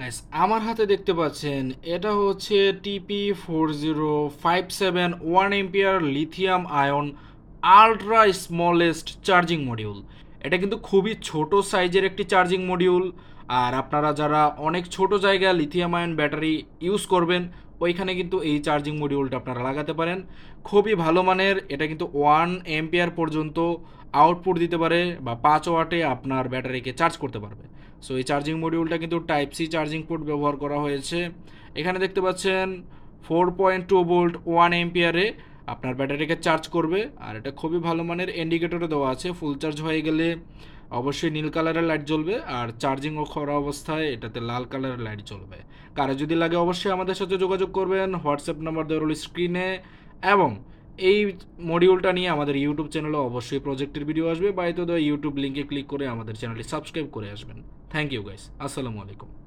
Guys আমার হাতে দেখতে পাচ্ছেন, এটা হচ্ছে TP four zero five seven one ampere lithium ion ultra smallest charging module এটা কিন্তু খুবই ছোট সাইজের একটি চার্জিং মডিউল আর আপনারা যারা অনেক ছোট জায়গায় লিথিয়াম আয়ন ব্যাটারি ইউজ করবেন, ওইখানে কিন্তু এই চার্জিং মডিউলটা আপনারা লাগাতে পারেন। খুবই ভালো মানের, এটা কিন্তু ওয়ান এম্পিয়ার পর্যন্ত আউটপুট দিতে পারে বা পাঁচ ওয়াটে আপনার ব্যাটারিকে চার্জ করতে পারবে। সো এই চার্জিং মডিউলটা কিন্তু টাইপ সি চার্জিং পোর্ট ব্যবহার করা হয়েছে। এখানে দেখতে পাচ্ছেন four point two volt one এম্পিয়ারে আপনার ব্যাটারিকে চার্জ করবে। আর এটা খুবই ভালো মানের ইন্ডিকেটরও দেওয়া আছে। ফুল চার্জ হয়ে গেলে অবশ্যই নীল কালারের লাইট জ্বলবে আর চার্জিং ও করা অবস্থায় এটাতে লাল কালারের লাইট জ্বলবে। কারও যদি লাগে অবশ্যই আমাদের সাথে যোগাযোগ করবেন। হোয়াটসঅ্যাপ নাম্বার দেওয়া রইল স্ক্রিনে এবং এই মডিউলটা নিয়ে আমাদের ইউটিউব চ্যানেলে অবশ্যই প্রজেক্টের ভিডিও আসবে। বা এতে ইউটিউব লিঙ্কে ক্লিক করে আমাদের চ্যানেলটি সাবস্ক্রাইব করে আসবেন। থ্যাংক ইউ গাইস আসসালামু আলাইকুম